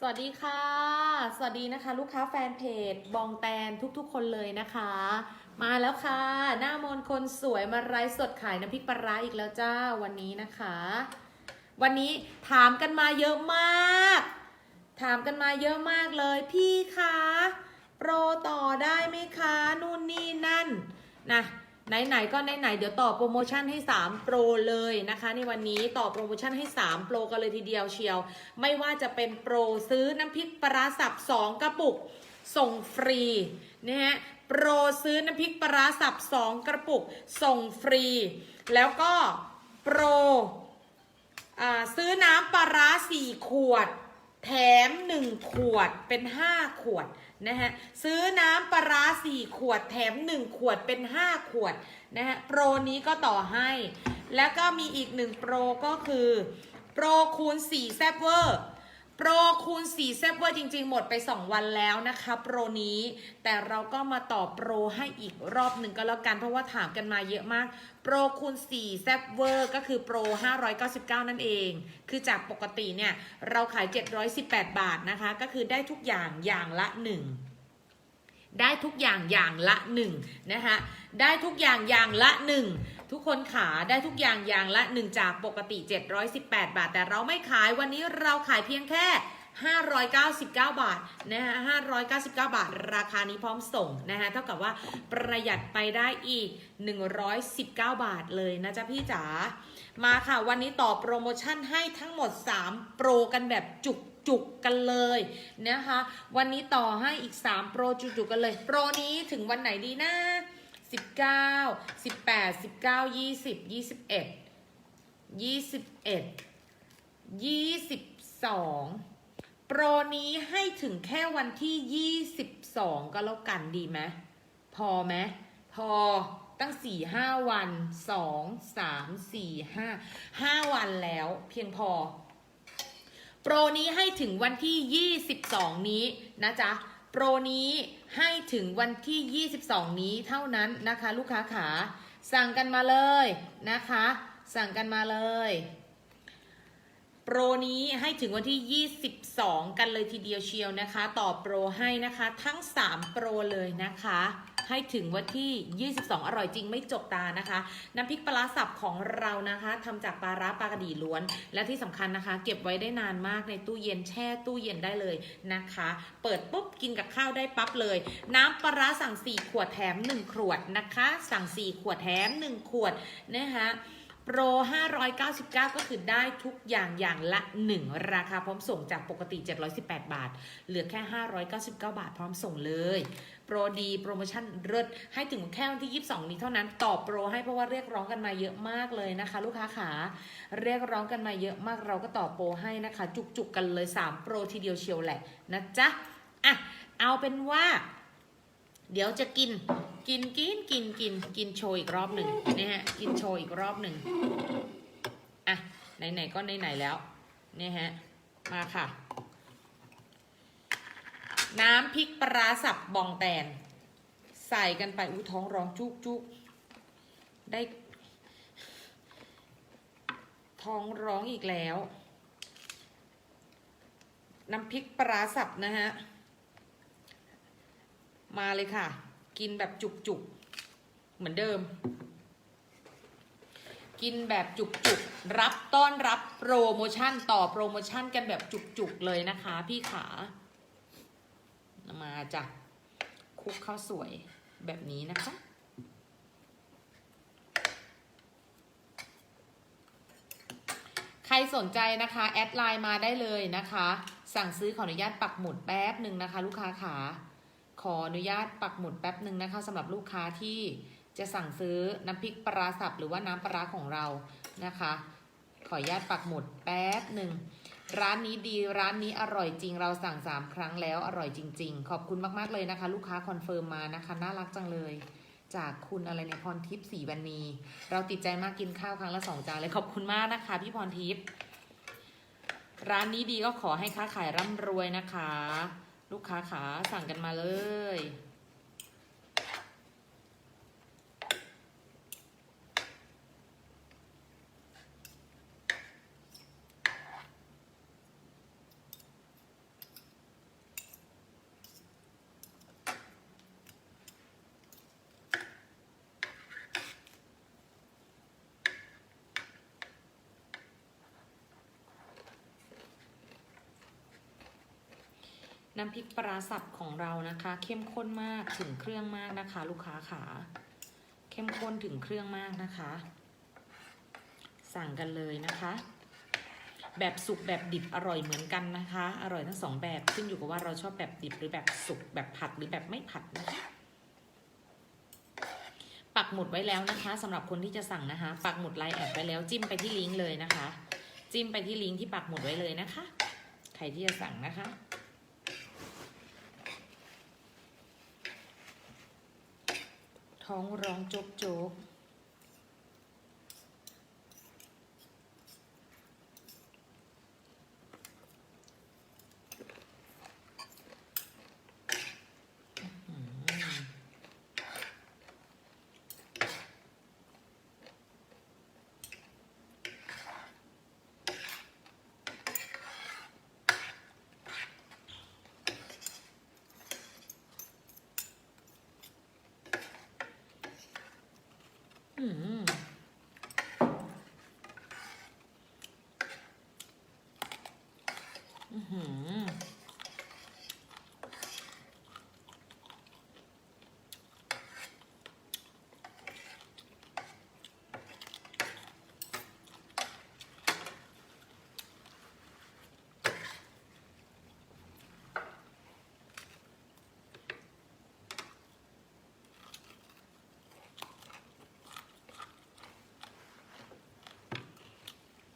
สวัสดีค่ะ สวัสดีนะคะ ลูกค้าแฟนเพจบองแตนทุกๆ คนเลยนะคะ มาแล้วค่ะ หน้ามนคนสวยมาไลฟ์สดขายน้ำพริกปลาร้าอีกแล้วจ้าวันนี้นะคะ วันนี้ถามกันมาเยอะมาก ถามกันมาเยอะมากเลย พี่คะโปรต่อได้ไหมคะ นู่นนี่นั่นนะ ไหนๆก็ไหนๆเดี๋ยวต่อโปรโมชั่นให้ 3 โปรเลยนะคะ ในวันนี้ต่อโปรโมชั่นให้ 3 โปรกันเลยทีเดียวเชียว ไม่ว่าจะเป็นโปรซื้อน้ำพริกปลาสับ2กระปุกส่งฟรีนะฮะโปรซื้อน้ำพริกปลาสับ2กระปุกส่งฟรี แล้วก็โปรซื้อน้ำปลาร้าสี่ขวด แถม 1 ขวดเป็น 5 ขวด นะฮะซื้อน้ำปลาสี่ขวดแถม1ขวดเป็น5ขวดนะฮะโปรนี้ก็ต่อให้ แล้วก็มีอีกหนึ่งโปรก็คือ โปรคูณ4แซบเวอร์ โปรคูณ4แซบเวอร์จริง ๆ หมดไป 2 วันแล้วนะคะโปรนี้ แต่เราก็มาต่อโปรให้อีกรอบหนึ่งก็แล้วกัน เพราะว่าถามกันมาเยอะมาก โปรคูณ4แซบเวอร์ก็คือโปร 599 นั่นเอง คือจากปกติเนี่ย เราขาย 718 บาทนะคะ ก็คือได้ทุกอย่างอย่างละ 1ได้ทุกอย่างอย่างละ1นะคะ ได้ทุกอย่างอย่างละ1 ทุกคนขาได้ทุกอย่างอย่างละ 1 จากปกติ 718 บาท แต่เราไม่ขายวันนี้เราขายเพียงแค่ 599 บาทนะฮะ599 บาท ราคานี้พร้อมส่งนะฮะเท่ากับว่าประหยัดไปได้อีก 119 บาทเลยนะจ๊ะพี่จ๋ามาค่ะวันนี้ต่อโปรโมชั่นให้ทั้งหมด 3 โปรกันแบบจุกจุกกันเลยนะคะ วันนี้ต่อให้อีก 3 โปรจุกๆกันเลย โปรนี้ถึงวันไหนดีนะ 19 18 19 20 21 21 22โปรนี้ให้ถึงแค่วันที่22ก็แล้วกันดีไหมพอไหมพอตั้ง4 5วัน2 3 4 5 5วันแล้วเพียงพอ โปรนี้ให้ถึงวันที่22นี้นะจ๊ะ โปรนี้ให้ถึงวันที่ 22 นี้เท่านั้นนะคะ ลูกค้าขา สั่งกันมาเลยนะคะ สั่งกันมาเลย โปรนี้ให้ถึงวันที่ 22 กันเลยทีเดียวเชียวนะคะ ต่อโปรให้นะคะ ทั้ง 3 โปรเลยนะคะ ให้ถึงวันที่ 22 อร่อยจริงไม่จกตานะคะ น้ำพริกปลาสับของเรานะคะทำจากปลาร้าปลากระดีล้วน และที่สำคัญนะคะ เก็บไว้ได้นานมากในตู้เย็นแช่ตู้เย็นได้เลยนะคะ เปิดปุ๊บกินกับข้าวได้ปั๊บเลย น้ำปลาร้าสั่ง 4 ขวดแถม 1 ขวดนะคะ สั่ง 4 ขวดแถม 1 ขวดนะคะ โปร 599 ก็คือได้ทุกอย่างอย่างละ 1 ราคาพร้อมส่งจากปกติ 718 บาท เหลือแค่ 599 บาทพร้อมส่งเลย โปรดีโปรโมชั่นเลิศให้ถึงแค่วันที่ 22 นี้เท่านั้นต่อโปรให้เพราะว่าเรียกร้องกันมาเยอะมากเลยนะคะ ลูกค้าขาเรียกร้องกันมาเยอะมากเราก็ต่อโปรให้นะคะ จุกๆกันเลย 3 โปรทีเดียวเชียวแหละนะจ๊ะอะเอาเป็นว่า เดี๋ยวจะกิน กินกินกินกินกินโชว์อีกรอบหนึ่งนะฮะ กินโชว์อีกรอบหนึ่งอะไหนๆก็ไหนๆแล้วเนี่ยฮะ มาค่ะ น้ำพริกปลาสับบองแตน ใส่กันไปอู้ท้องร้องจุกจุกได้ ท้องร้องอีกแล้ว น้ำพริกปลาสับนะฮะ มาเลยค่ะ กินแบบจุกๆ เหมือนเดิม กินแบบจุกๆ รับต้อนรับโปรโมชั่นต่อโปรโมชั่นกันแบบจุกๆ เลยนะคะ พี่ขา มาจ้ะคุกข้าวสวยแบบนี้นะคะใครสนใจนะคะ แอดไลน์มาได้เลยนะคะ สั่งซื้อขออนุญาตปักหมุดแป๊บหนึ่งนะคะ ลูกค้าขา ขออนุญาตปักหมุดแป๊บหนึ่งนะคะสำหรับลูกค้าที่จะสั่งซื้อน้ำพริกปลาสับหรือว่าน้ำปลาของเรานะคะ ขออนุญาตปักหมุดแป๊บหนึ่งร้านนี้ดีร้านนี้อร่อยจริงเราสั่งสามครั้งแล้วอร่อยจริง ๆ ขอบคุณมากๆเลยนะคะ ลูกค้าคอนเฟิร์มมานะคะน่ารักจังเลย จากคุณอะไรเนี่ยพรทิพย์สีวันนีเราติดใจมากกินข้าวครั้งละสองจานเลยขอบคุณมากนะคะ พี่พรทิพย์ร้านนี้ดีก็ขอให้ค้าขายร่ำรวยนะคะ ลูกค้าขาสั่งกันมาเลย น้ำพริกปลาสับของเรานะคะ เข้มข้นมากถึงเครื่องมากนะคะ ลูกค้าขาเข้มข้นถึงเครื่องมากนะคะ สั่งกันเลยนะคะ แบบสุกแบบดิบอร่อยเหมือนกันนะคะ อร่อยทั้งสองแบบขึ้นอยู่กับว่าเราชอบแบบดิบหรือแบบสุกแบบผัดหรือแบบไม่ผัดนะคะปักหมุดไว้แล้วนะคะสำหรับคนที่จะสั่งนะคะ ปักหมุดไลน์แอดไว้แล้วจิ้มไปที่ลิงก์เลยนะคะ จิ้มไปที่ลิงก์ที่ปักหมุดไว้เลยนะคะ ใครที่จะสั่งนะคะ ท้องร้องโจกโจกอืม อืมอื้อหือ ม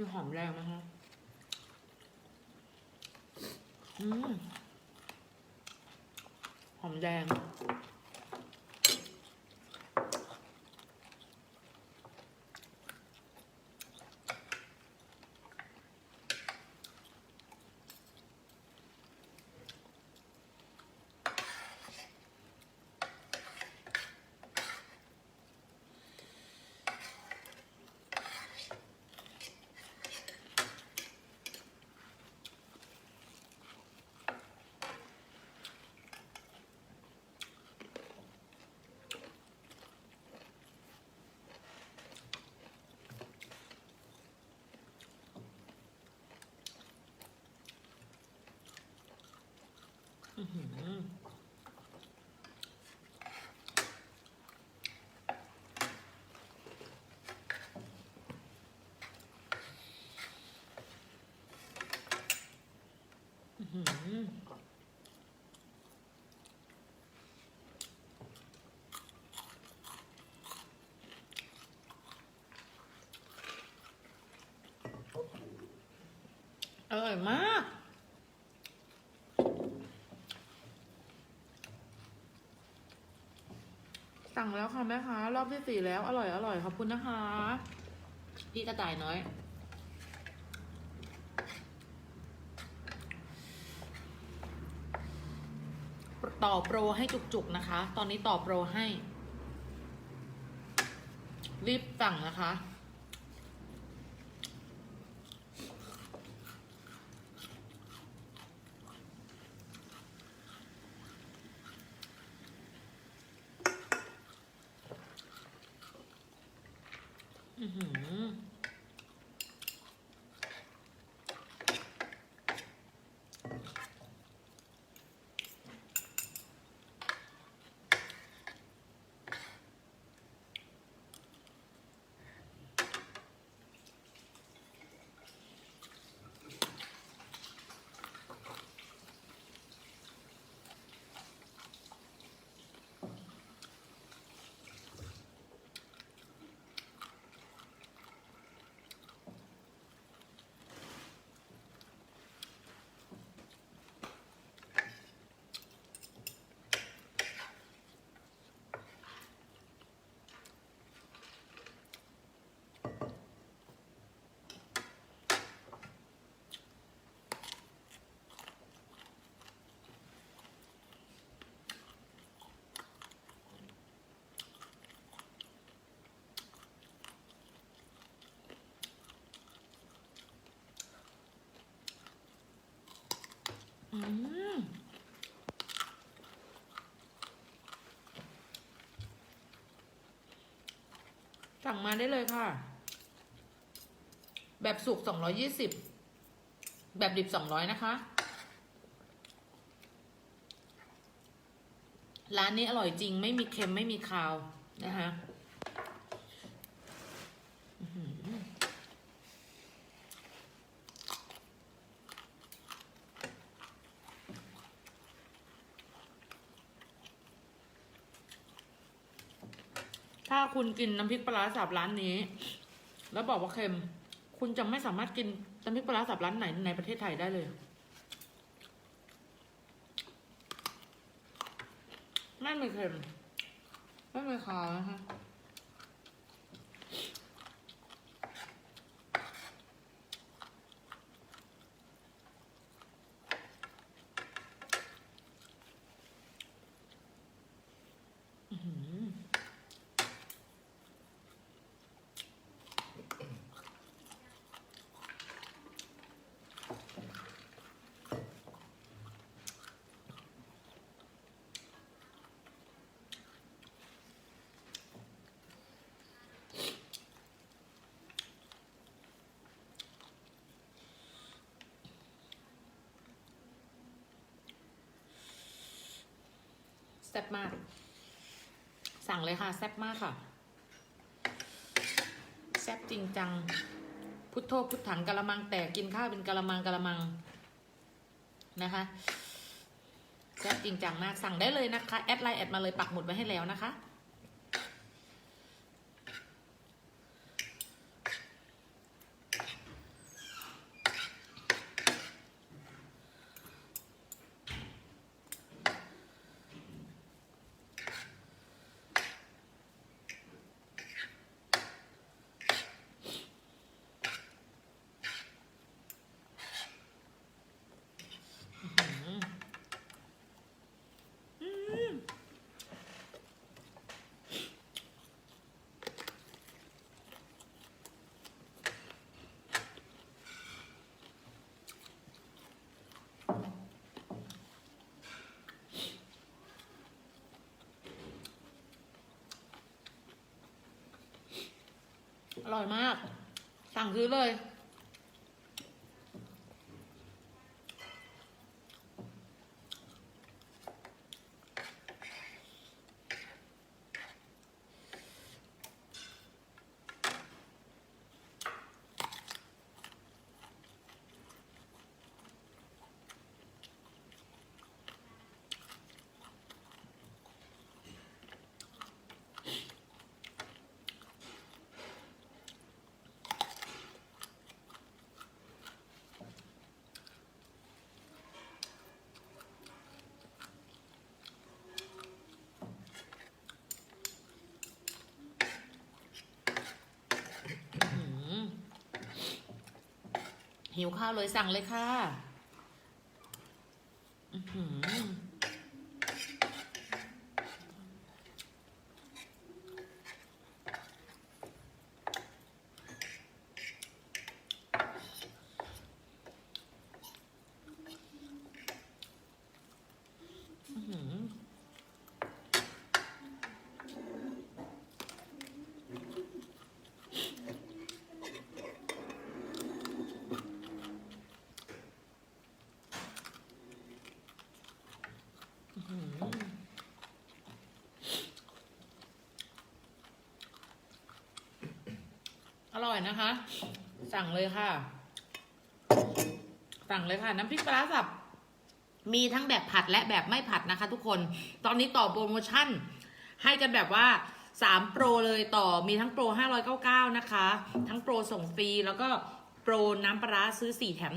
ีหอมแรงนะคะอืม หอมแดง อร่อยมาก สั่งแล้วค่ะแม่ค้ารอบที่สี่แล้วอร่อยอร่อยขอบคุณนะคะ พี่กระต่ายน้อย ต่อโปรให้จุกๆนะคะ ตอนนี้ต่อโปรให้ รีบสั่งนะคะ อือหือ อืม สั่งมาได้เลยค่ะ แบบสุกสองร้อยี่สิบ แบบดิบสองร้อยนะคะ ร้านนี้อร่อยจริง ไม่มีเค็มไม่มีคาวนะคะอื้อหือ ถ้าคุณกินน้ำพริกปลาร้าสับร้านนี้ แล้วบอกว่าเค็ม คุณจะไม่สามารถกินน้ำพริกปลาร้าสับร้านไหนในประเทศไทยได้เลย ไม่มีเค็ม ไม่มีคาวนะคะอื แซ่บมาก สั่งเลยค่ะ แซ่บมากค่ะ แซ่บจริงจัง พุทโธพุทถังกะละมังแต่กินข้าวเป็นกะละมังกะละมังนะคะแซ่บจริงจังมากสั่งได้เลยนะคะ แอดไลน์แอดมาเลยปักหมุดไว้ให้แล้วนะคะ อร่อยมาก สั่งซื้อเลย อื้อหือ หิวข้าวเลยสั่งเลยค่ะ อื้อหืออื้อหืออื้อหือ อยนะคะ สั่งเลยค่ะ สั่งเลยค่ะ น้ำพริกปลาสับ มีทั้งแบบผัดและแบบไม่ผัดนะคะ ทุกคน ตอนนี้ต่อโปรโมชั่น ให้กันแบบว่า3โปรเลยต่อมีทั้งโปร599นะคะ ทั้งโปรส่งฟรีแล้วก็โปรน้ำปลาร้าซื้อ4แถม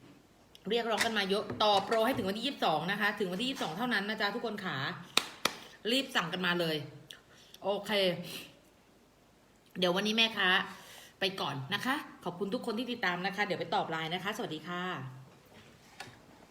1เรียกร้องกันมาเยอะต่อโปรให้ถึงวันที่22นะคะ ถึงวันที่22เท่านั้นนะจ๊ะทุกคนขา รีบสั่งกันมาเลย โอเค เดี๋ยววันนี้แม่ค้า ไปก่อนนะคะ ขอบคุณทุกคนที่ติดตามนะคะ เดี๋ยวไปตอบไลน์นะคะ สวัสดีค่ะ